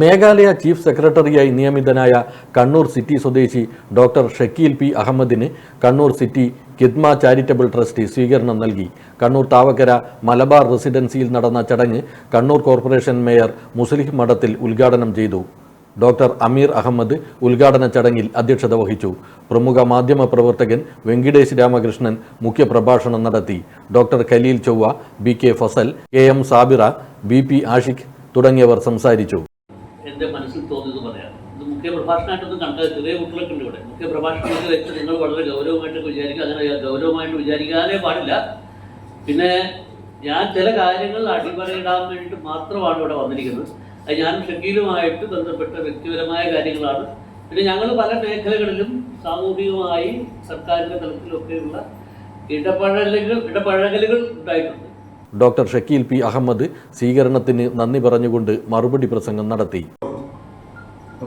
Meghalaya chief സെക്രട്ടറിയായി നിയമിതനായ Kannur city സ്വദേശി doctor Shakeel P അഹമ്മദിന് Kannur city Kidma charitable trust സ്വീകരണം നൽകി. കണ്ണൂർ താവക്കര മലബാർ റെസിഡൻസിയിൽ നടന്ന ചടങ്ങ് കണ്ണൂർ കോർപ്പറേഷൻ മേയർ മുസ്ലിഹ് മഠത്തിൽ ഉദ്ഘാടനം ചെയ്തു. ഡോക്ടർ അമീർ അഹമ്മദ് ഉദ്ഘാടന ചടങ്ങിൽ അധ്യക്ഷത വഹിച്ചു. പ്രമുഖ മാധ്യമ പ്രവർത്തകൻ വെങ്കിടേശ് രാമകൃഷ്ണൻ മുഖ്യപ്രഭാഷണം നടത്തി. Doctor Khaleel Chovva B K Fazal K M Sabira B P Ashiq തുടങ്ങിയവർ സംസാരിച്ചു. എന്റെ മനസ്സിൽ തോന്നിയത് പറയാം. ഇത് മുഖ്യ പ്രഭാഷണമായിട്ടൊന്നും കണ്ട ചെറിയ കുട്ടികളൊക്കെ ഉണ്ട് ഇവിടെ. മുഖ്യ പ്രഭാഷണത്തിൽ വെച്ച് നിങ്ങൾ വളരെ ഗൗരവമായിട്ട് വിചാരിക്കുക അങ്ങനെ ഗൗരവമായിട്ട് വിചാരിക്കാനേ പാടില്ല. പിന്നെ ഞാൻ ചില കാര്യങ്ങൾ അടിമറയിടാൻ വേണ്ടിയിട്ട് മാത്രമാണ് ഇവിടെ വന്നിരിക്കുന്നത്. അത് ഞാൻ ഷക്കീലുമായിട്ട് ബന്ധപ്പെട്ട വ്യക്തിപരമായ കാര്യങ്ങളാണ്. പിന്നെ ഞങ്ങൾ പല മേഖലകളിലും സാമൂഹികമായി സർക്കാരിന്റെ തലത്തിലൊക്കെയുള്ള ഇടപഴകലുകൾ ഇടപഴകലുകൾ ഉണ്ടായിട്ടുണ്ട്. ഡോക്ടർ ഷക്കീൽ പി അഹമ്മദ് സ്വീകരണത്തിന് നന്ദി പറഞ്ഞുകൊണ്ട് മറുപടി പ്രസംഗം നടത്തി.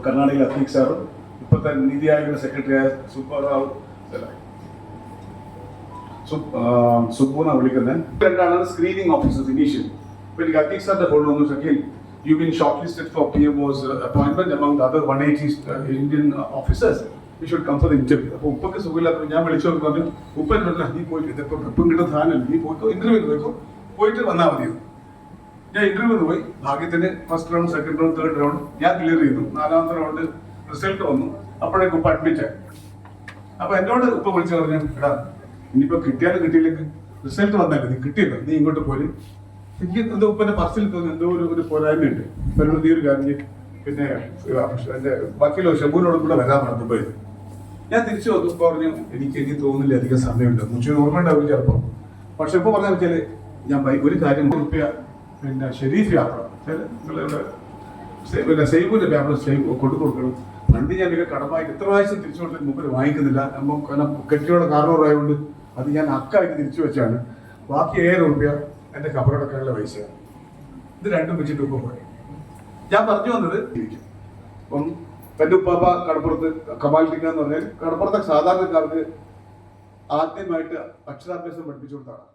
കർണാടകയിലെ അധ്യക്ഷ സാറും ഇപ്പോഴത്തെ നീതി ആയോഗിന്റെ സെക്രട്ടറി ആയ സുബ്ബറാവ് അല്ല, സുബ്- ആ, സുബ്ബു എന്നാണ് വിളിക്കുന്നത് രണ്ടാണ് സ്ക്രീനിങ് ഓഫീസേഴ്സ് ഇനീഷ്യൽ ഇപ്പൊ എനിക്ക് അധ്യക്ഷ സാറിന്റെ ഫോൺ വന്നു. Shakeel you been shortlisted for P M O's appointment among other one eighty Indian officers you should come for interview അപ്പൊ ഉപ്പൊക്കെ സുഖമില്ലാത്ത ഞാൻ വിളിച്ചു പറഞ്ഞു ഉപ്പൻ പറഞ്ഞില്ല നീ പോയിട്ട് ഇതിപ്പോ ഉപ്പം കിട്ടുന്ന സാധനം നീ പോയിക്കോ ഇന്റർവ്യൂ പോയിക്കോ. പോയിട്ട് വന്നാൽ മതിയോ? ഞാൻ ഇന്റർവ്യൂന്ന് പോയി. ഭാഗ്യത്തിന് first round second round third round ഞാൻ ക്ലിയർ ചെയ്തു. നാലാമത്തെ റൗണ്ട് റിസൾട്ട് വന്നു. അപ്പോഴേക്കും ഉപ്പ അഡ്മിറ്റ് അപ്പൊ എന്നോട് ഉപ്പ വിളിച്ചു പറഞ്ഞു എടാ ഇനിയിപ്പോ കിട്ടിയാലും കിട്ടിയില്ലെങ്കിൽ റിസൾട്ട് വന്നല്ലേ നീ കിട്ടിയല്ലോ. നീ ഇങ്ങോട്ട് പോര്. എനിക്ക് എന്തോ ഉപ്പന്റെ പർസിൽ തോന്നുന്നു എന്തോ ഒരു ഒരു പോരായ്മയുണ്ട്. ഇപ്പൊ നീ ഒരു കാര്യം. പിന്നെ എന്റെ ബാക്കിയുള്ള ഷബൂനോടും കൂടെ വരാൻ പറഞ്ഞു പോയത് ഞാൻ തിരിച്ചു വന്നു പറഞ്ഞു എനിക്ക് എനിക്ക് തോന്നില്ല അധികം സമയമുണ്ട് മുച്ചു ഓർമ്മ ഉണ്ടാവില്ല ചിലപ്പോ. പക്ഷെ ഇപ്പൊ പറഞ്ഞാൽ വെച്ചാൽ ഞാൻ ഒരു കാര്യം കുറിപ്പിയ പിന്നെ ഷെരീഫ് ചില നിങ്ങളുടെ പിന്നെ സൈബിന്റെ പേപ്പർ സൈബ് കൊണ്ടു കൊടുക്കണം. പണ്ട് ഞാൻ ഇങ്ങനെ കടമായി ഇത്ര പ്രാവശ്യം തിരിച്ചു കൊടുത്തിട്ട് മുമ്പിൽ വാങ്ങിക്കുന്നില്ല. നമ്മൾ കാരണം കെട്ടിയോടെ കാരണവരായതുകൊണ്ട് അത് ഞാൻ അക്കായിട്ട് തിരിച്ചു വെച്ചാണ്. ബാക്കി ഏഴ് റുപ്യ? എന്റെ കബറടക്കാനുള്ള പൈസ ഇത് രണ്ടും വെച്ചിട്ട് ഉപ്പ പോയി. ഞാൻ പറഞ്ഞു വന്നത് ഇരിക്കും. അപ്പം എന്റെ ഉപ്പാപ്പ കടപ്പുറത്ത് കമാലിക്ക എന്ന് പറഞ്ഞാൽ കടപ്പുറത്തെ സാധാരണക്കാർക്ക് ആദ്യമായിട്ട് അക്ഷരാഭ്യാസം പഠിപ്പിച്ചു കൊടുത്താണ്